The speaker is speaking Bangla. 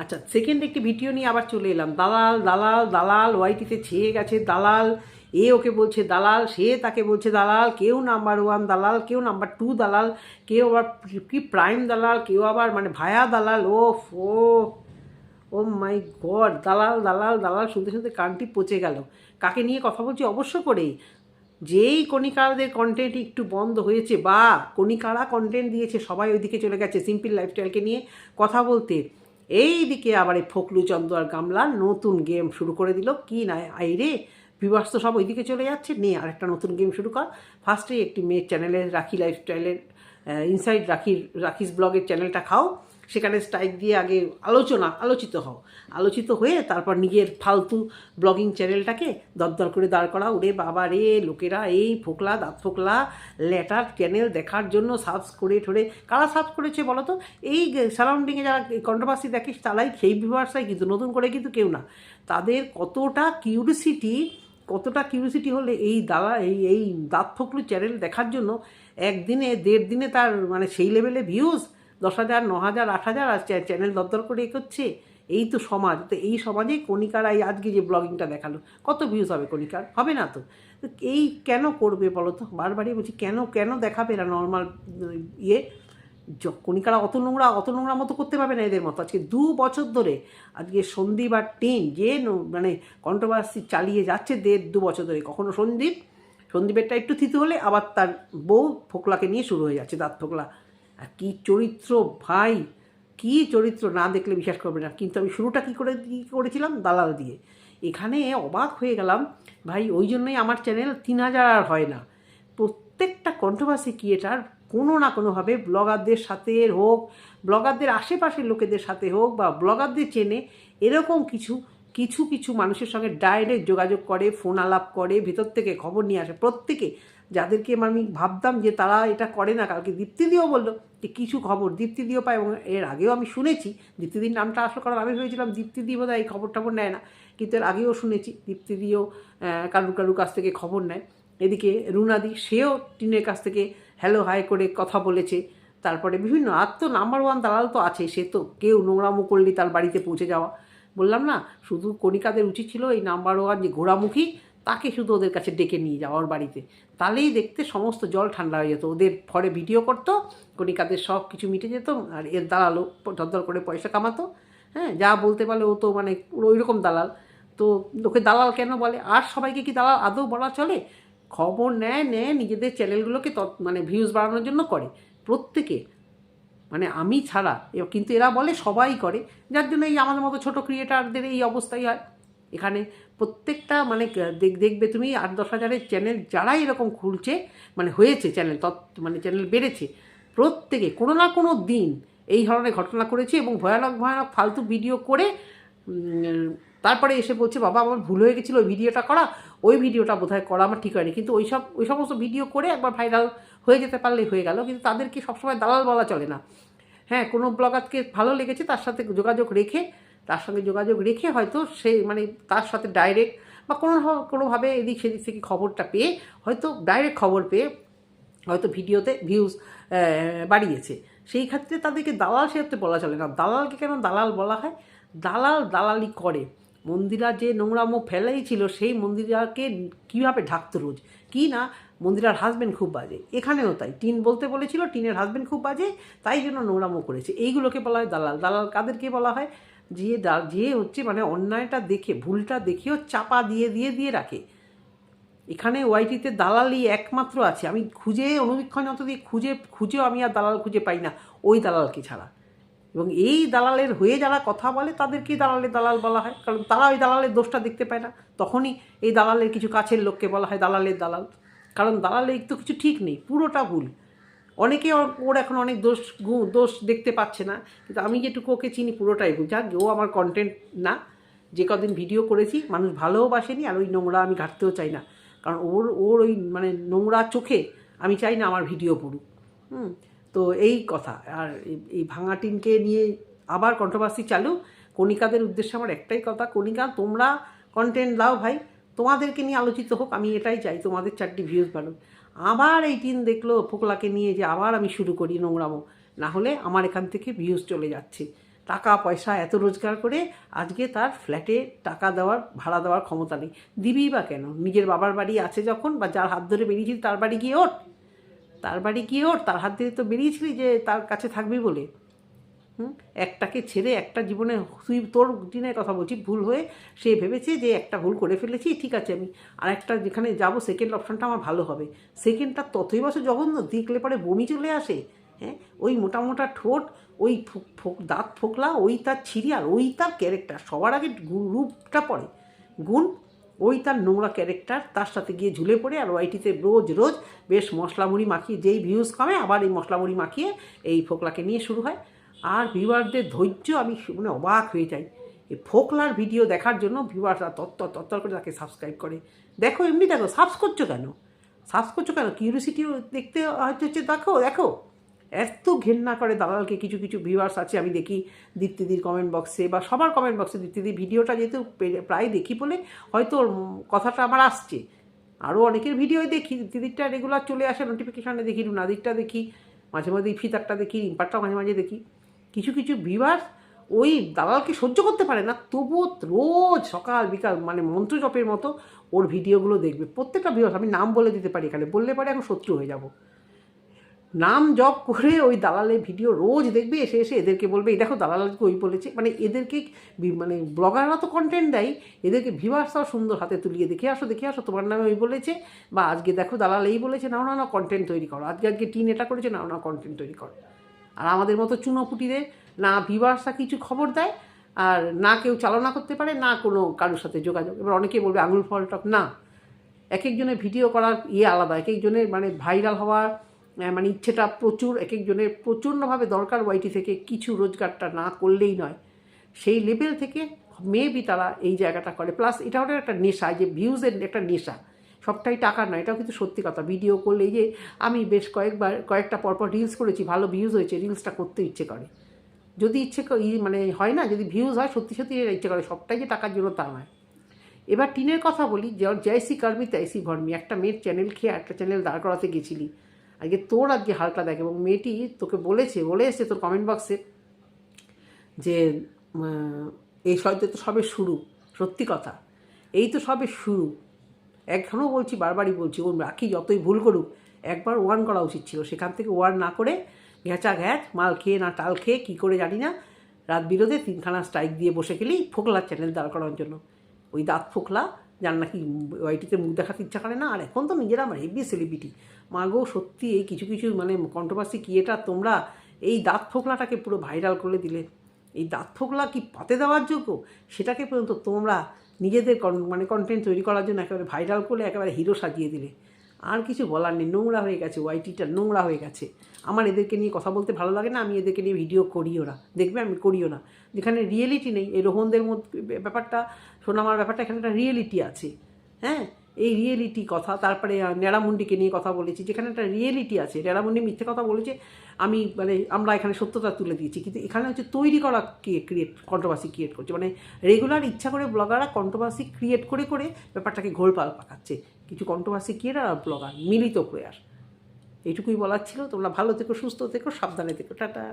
আচ্ছা সেকেন্ড একটি ভিডিও নিয়ে আবার চলে এলাম। দালাল দালাল দালাল, ওয়াইটিতে ছেয়ে গেছে দালাল। এ ওকে বলছে দালাল, সে তাকে বলছে দালাল, কেউ নাম্বার ওয়ান দালাল, কেউ নাম্বার টু দালাল, কেউ আবার কি প্রাইম দালাল, কেউ আবার মানে ভায়া দালাল। ও ও ও মাই গড দালাল দালাল দালাল শুনতে শুনতে কানটি পচে গেল। কাকে নিয়ে কথা বলছি অবশ্য করেই যেই কণিকারদের কন্টেন্ট একটু বন্ধ হয়েছে বা কণিকারা কন্টেন্ট দিয়েছে, সবাই ওইদিকে চলে গেছে সিম্পল লাইফস্টাইলকে নিয়ে কথা বলতে। এই দিকে আবার এই ফকলু চন্দ্র আর গামলা নতুন গেম শুরু করে দিল। কি না আই রে। ভিউয়ার্স তো সব ওইদিকে চলে যাচ্ছে। নে আর একটা নতুন গেম শুরু কর। ফার্স্টে একটি মেয়ের চ্যানেলে রাখি লাইফস্টাইলের ইনসাইড রাখির, রাখিস ব্লগের চ্যানেলটা খাও। সেখানে স্ট্রাইক দিয়ে আগে আলোচনা, আলোচিত হও। আলোচিত হয়ে তারপর নিজের ফালতু ব্লগিং চ্যানেলটাকে দরদর করে দাঁড় করা ওরে বাবা রে, লোকেরা এই ফোকলা, দাঁত ফোকলা, লেটার চ্যানেল দেখার জন্য সাবস করে ঠরে। কারা সাবস করেছে বলো তো? এই সারাউন্ডিংয়ে যারা কন্ট্রোভার্সি দেখিস তারাই সেই ভিউয়ার্সরাই কিন্তু, নতুন করে কিন্তু কেউ না। তাদের কতটা কিউরিসিটি কতটা কিউরিসিটি হলে এই দালা, এই এই দাঁত ফকলু চ্যানেল দেখার জন্য একদিনে, দেড় দিনে তার মানে সেই লেভেলে ভিউজ দশ হাজার ন হাজার আট হাজার আর চ্যানেল দরদর করে এ করছে এই তো সমাজ, তো এই সমাজে কণিকারা এই আজকে যে ব্লগিংটা দেখাল। কত ভিউজ হবে কণিকার? হবে না তো? এই কেন করবে বলো তো? বারবারই বলছি, কেন কেন দেখাবে না নর্মাল ইয়ে? কণিকারা অত নোংরা অত নোংরা মতো করতে পারবে না এদের মতো। আজকে দু বছর ধরে আজকে সন্দীপ আর টিন যে মানে কন্ট্রোভার্সি চালিয়ে যাচ্ছে দেড়, দু বছর ধরে। কখনো সন্দীপ, সন্দীপেরটা একটু থিতু হলে আবার তার বউ ফোকলাকে নিয়ে শুরু হয়ে যাচ্ছে, দাঁত ফোকলা। আর কী চরিত্র ভাই, কী চরিত্র না দেখলে বিশ্বাস করবে না। কিন্তু আমি শুরুটা কী করে, কী করেছিলাম? দালাল দিয়ে। এখানে অবাক হয়ে গেলাম, ভাই, ওই জন্যই আমার চ্যানেল তিন হাজার আর হয় না। প্রত্যেকটা কন্ট্রোভার্সি ক্রিয়েটার কোনো না কোনোভাবে ব্লগারদের সাথে হোক ব্লগারদের আশেপাশের লোকেদের সাথে হোক বা ব্লগারদের চেনে এরকম কিছু কিছু কিছু মানুষের সঙ্গে ডাইরেক্ট যোগাযোগ করে ফোন আলাপ করে, ভেতর থেকে খবর নিয়ে আসে। প্রত্যেকে যাদেরকে আমি ভাবতাম যে তারা এটা করে না, কালকে দীপ্তিদিও বলল যে কিছু খবর দীপ্তিদিও পায় এবং এর আগেও আমি শুনেছি দীপ্তিদির নামটা আসলো কারণ আমি ভেবেছিলাম দীপ্তিদি বোধ এই খবর টবর নেয় না। কিন্তু এর আগেও শুনেছি দীপ্তিদিও কারুর কারুর কাছ থেকে খবর নেয়। এদিকে রুনাদি, সেও টিনের কাছ থেকে হ্যালো হাই করে কথা বলেছে। তারপরে বিভিন্ন আর তো নাম্বার ওয়ান দালাল তো আছে সে তো কেউ নোংরামো করলে তার বাড়িতে পৌঁছে যাওয়া। বললাম না, শুধু কণিকাদের উচিত ছিল এই নাম্বার ওয়ান যে ঘোড়ামুখী, তাকে শুধু ওদের কাছে ডেকে নিয়ে যাওয়ার বাড়িতে। তাহলেই দেখতে সমস্ত জল ঠান্ডা হয়ে যেত। ওদের ফরে ভিডিও করতো, কণিকাদের সব কিছু মিটে যেত আর এর দালালও ধর করে পয়সা কামাতো। হ্যাঁ যা বলতে পারলে ও তো মানে ওই রকম দালাল। তো লোকে দালাল কেন বলে? আর সবাইকে কি দালাল আদৌ বলা চলে? খবর নেয় নেয়, নিজেদের চ্যানেলগুলোকে তৎ- মানে ভিউজ বাড়ানোর জন্য করে। প্রত্যেকে মানে আমি ছাড়া কিন্তু এরা বলে সবাই করে, যার জন্য এই আমাদের মতো ছোটো ক্রিয়েটারদের এই অবস্থাই হয়। এখানে প্রত্যেকটা মানে দেখ- দেখবে তুমি আট দশ হাজারের চ্যানেল যারাই এরকম খুলছে মানে হয়েছে চ্যানেল তৎ মানে চ্যানেল বেড়েছে, প্রত্যেকে কোনো না কোনো দিন এই ধরনের ঘটনা করেছে এবং ভয়ানক ভয়ানক ফালতু ভিডিও করে তারপরে এসে বলছে, বাবা, আমার ভুল হয়ে গেছিল, ওই ভিডিওটা করা, ওই ভিডিওটা বোধহয় করা আমার ঠিক হয়নি। কিন্তু ওই সব ওই সমস্ত ভিডিও করে একবার ভাইরাল হয়ে যেতে পারলেই হয়ে গেল, কিন্তু তাদেরকে সবসময় দালাল বলা চলে না। হ্যাঁ কোনো ব্লগারকে ভালো লেগেছে, তার সাথে যোগাযোগ রেখে, তার সঙ্গে যোগাযোগ রেখে হয়তো সে মানে তার সাথে ডাইরেক্ট বা কোনো কোনোভাবে এদিক সেদিক থেকে খবরটা পেয়ে হয়তো ডাইরেক্ট খবর পেয়ে হয়তো ভিডিওতে ভিউজ বাড়িয়েছে। সেই ক্ষেত্রে তাদেরকে দালাল সেরতে বলা চলে না। দালালকে কেন দালাল বলা হয়? দালাল দালালি করে। মন্দিরা যে নোংরামো ফেলাই ছিল, সেই মন্দিরাকে কীভাবে ঢাকতো রোজ? কি না মন্দিরার হাজব্যান্ড খুব বাজে। এখানেও তাই। টিন বলতে বলেছিল, টিনের হাজব্যান্ড খুব বাজে, তাই জন্য নোংরামো করেছে। এইগুলোকে বলা হয় দালাল। দালাল কাদেরকে বলা হয়? যে দা- যে হচ্ছে মানে অন্যায়টা দেখে, ভুলটা দেখেও চাপা দিয়ে দিয়ে দিয়ে রাখে। এখানে ওয়াইটিতে দালালই একমাত্র আছে। আমি খুঁজে, অনুবীক্ষণ যত দিয়ে খুঁজে, খুঁজেও আমি আর দালাল খুঁজে পাই না। ওই দালালকে ছাড়া। এবং এই দালালের হয়ে যারা কথা বলে, তাদেরকেই দালালের দালাল বলা হয়। কারণ তারা ওই দালালের দোষটা দেখতে পায় না। তখনই এই দালালের কিছু কাছের লোককে বলা হয় দালালের দালাল। কারণ দালালের তো কিছু ঠিক নেই, পুরোটা ভুল। অনেকে ওর- এখন অনেক দোষ দোষ দেখতে পাচ্ছে না, কিন্তু আমি যেটুকু ওকে চিনি পুরোটাই ভুল। যাক, ও আমার কন্টেন্ট না, যে কদিন ভিডিও করেছি, মানুষ ভালোও বাসেনি আর ওই নোংরা আমি ঘাটতেও চাই না। কারণ ওর ওর ওই মানে নোংরা চোখে আমি চাই না আমার ভিডিও পড়ুক। হুম, তো এই কথা। আর এই- এই ভাঙা টিনকে নিয়ে আবার কন্ট্রোভার্সি চালু। কণিকাদের উদ্দেশ্যে আমার একটাই কথা, কণিকা, তোমরা কন্টেন্ট দাও ভাই। তোমাদেরকে নিয়ে আলোচিত হোক, আমি এটাই চাই তোমাদের চারটি ভিউজ বাড়ুক। আবার এই টিন দেখল ফোকলাকে নিয়ে যে আবার আমি শুরু করি নোংরামো, না হলে আমার এখান থেকে ভিউজ চলে যাচ্ছে। টাকা, পয়সা, এত রোজগার করে আজকে তার ফ্ল্যাটে টাকা দেওয়ার, ভাড়া দেওয়ার ক্ষমতা নেই। দিবি বা কেন? নিজের বাবার বাড়ি আছে যখন বা যার হাত ধরে বেরিয়েছিলি, তার বাড়ি গিয়ে ওঠ। তার বাড়ি গিয়ে ওঠ। তার হাত ধরে তো বেরিয়েছিলি যে তার কাছে থাকবি বলে। হুম? একটাকে ছেড়ে একটা জীবনে তুই তোর দিনের কথা বলছি, ভুল হয়ে সে ভেবেছে যে একটা ভুল করে ফেলেছি, ঠিক আছে আমি। আর একটা যেখানে যাব সেকেন্ড অপশানটা আমার ভালো হবে। সেকেন্ডটা ততই বছর জঘন্য দেখলে পরে বমি চলে আসে হ্যাঁ? ওই মোটা মোটা ঠোঁট, ওই দাঁত ফোকলা, ওই তার ছিরিয়াল ওই তার ক্যারেক্টার সবার আগে রূপটা পড়ে। গুণ, ওই তার নোংরা ক্যারেক্টার তার সাথে গিয়ে ঝুলে পড়ে আর ওয়াইটিতে রোজ রোজ বেশ মশলা মুড়ি মাখিয়ে, যেই ভিউজ কমে, আবার এই মশলা মুড়ি মাখিয়ে এই ফোকলাকে নিয়ে শুরু হয়। আর ভিউয়ারদের ধৈর্য আমি মানে অবাক হয়ে যাই। এই ফোকলার ভিডিও দেখার জন্য ভিউয়াররা তত্তর তত্তর করে তাকে সাবস্ক্রাইব করে। দেখো, এমনি দেখো সাবস করছ কেন? সাবস করছ কেন? কিউরিসিটিও দেখতে হচ্ছে দেখো দেখো। এত ঘেন্না করে দালালকে কিছু কিছু ভিউয়ার্স আছে, আমি দেখি দীপ্তিদির কমেন্ট বক্সে বা সবার কমেন্ট বক্সে দীপ্তিদির ভিডিওটা যেহেতু প্রায় দেখি বলে হয়তো ওর কথাটা আমার আসছে। আরও অনেকের ভিডিও দেখি দিদিরটা রেগুলার চলে আসে নোটিফিকেশানে দেখি, নাদিরটা দেখি, মাঝে মাঝে ইফিতারটা দেখি ইম্পারটা মাঝে মাঝে দেখি। কিছু কিছু ভিউয়ার্স ওই দালালকে সহ্য করতে পারে না, তবুও রোজ সকাল, বিকাল মানে মন্ত্র জপের মতো ওর ভিডিওগুলো দেখবে। প্রত্যেকটা ভিউয়ার্স আমি নাম বলে দিতে পারি এখানে, বললে পারে এখন শত্রু হয়ে যাব। নাম জপ করে ওই দালালের ভিডিও রোজ দেখবে, এসে এসে এদেরকে বলবে, এই দেখো দালাল আজকে ওই বলেছে। মানে এদেরকে মানে ব্লগাররা তো কন্টেন্ট দেয়, এদেরকে ভিউয়ার্সরাও সুন্দর হাতে তুলিয়ে, দেখে আসো দেখে আসো, তোমার নামে ওই বলেছে। বা, আজকে দেখো দালাল এই বলেছে, নাও না না কন্টেন্ট তৈরি করো। আজকে আজকে টিন এটা করেছে, নাও না কন্টেন্ট তৈরি করো। আর আমাদের মতো চুনোপুটিদের না ভিউয়ার্সরা কিছু খবর দেয়, আর না কেউ চালনা করতে পারে, না কোনো কারোর সাথে যোগাযোগ। এবার অনেকে বলবে, আঙুল ফল না। এক একজনের ভিডিও করার ইয়ে আলাদা এক একজনের মানে ভাইরাল হওয়ার মানে ইচ্ছেটা প্রচুর এক একজনের প্রচণ্ডভাবে দরকার ওয়াইটি থেকে কিছু রোজগারটা না করলেই নয়। সেই লেভেল থেকে মেবি তারা এই জায়গাটা করে। প্লাস এটা ওটা একটা নেশা যে ভিউজের একটা নেশা। সবটাই টাকা নয়, এটাও কিন্তু সত্যি কথা। ভিডিও করলে এই যে আমি বেশ কয়েকবার, কয়েকটা পরপর রিলস করেছি, ভালো ভিউজ হয়েছে রিলসটা করতে ইচ্ছে করে। যদি ইচ্ছে মানে হয় না, যদি ভিউজ হয়, সত্যি সত্যি ইচ্ছে করে, সবটাই যে টাকার জন্য তা নয়। এবার টিনের কথা বলি জয়সি কার্মি তাইসি ভর্মি একটা মেয়ের চ্যানেল খেয়ে একটা চ্যানেল দাঁড় করাতে গেছিলি। আজকে তোর আজকে হালকা দেখ, এবং মেয়েটি তোকে বলেছে, বলে এসছে তোর কমেন্ট বক্সে যে এই সদ্য তো সবে শুরু, সত্যি কথা। এই তো সবে শুরু। এখনও বলছি, বারবারই বলছি, ও রাখি যতই ভুল করুক, একবার ওয়ান করা উচিত ছিল। সেখান থেকে ওয়ান না করে ঘ্যাচা ঘ্যাচ মাল খেয়ে না টাল খেয়ে কী করে জানি না, রাত বিরোধে তিনখানা স্ট্রাইক দিয়ে বসে গেলেই ফোকলার চ্যানেল দাঁড় করার জন্য। ওই দাঁত ফোকলা, যার নাকি ওয়াইটিতে মুখ দেখাতে ইচ্ছা করে না, আর এখন তো নিজেরা আমার হেভি সেলিব্রিটি মাগো সত্যি এই কিছু কিছু মানে কন্ট্রোভার্সি কি এটা তোমরা এই দাঁত ফোকলাটাকে পুরো ভাইরাল করে দিলে। এই দাঁত ফোকলা কি পাতে দেওয়ার যোগ্য? সেটাকে পর্যন্ত তোমরা নিজেদের মানে কন্টেন্ট তৈরি করার জন্য একেবারে ভাইরাল করলে একেবারে হিরো সাজিয়ে দিলে। আর কিছু বলার নেই, নোংরা হয়ে গেছে ওয়াইটিটা নোংরা হয়ে গেছে। আমার এদেরকে নিয়ে কথা বলতে ভালো লাগে না, আমি এদেরকে নিয়ে ভিডিও করিও না। দেখবে আমি করিও না। যেখানে রিয়েলিটি নেই, এই রোহনদের মধ্যে ব্যাপারটা, সোনামার ব্যাপারটা, এখানে একটা রিয়েলিটি আছে। হ্যাঁ? এই রিয়েলিটি কথা, তারপরে ন্যাড়ামুন্ডিকে নিয়ে কথা বলেছি, যেখানে একটা রিয়েলিটি আছে। ন্যাড়ামুন্ডি মিথ্যে কথা বলেছে, আমি মানে আমরা এখানে সত্যতা তুলে দিয়েছি। কিন্তু এখানে হচ্ছে তৈরি করা ক্রিয়েট কন্ট্রোভার্সি ক্রিয়েট করছে। মানে রেগুলার ইচ্ছা করে ব্লগাররা কন্ট্রোভার্সি ক্রিয়েট করে করে ব্যাপারটাকে ঘোরপাল পাকাচ্ছে। কিছু কন্ট্রোভার্সি ক্রিয়েটার আর ব্লগার মিলিত প্রয়াস এইটুকুই বলার ছিল। তোমরা ভালো থেকো, সুস্থ থেকো, সাবধানে থেকো। টাটা।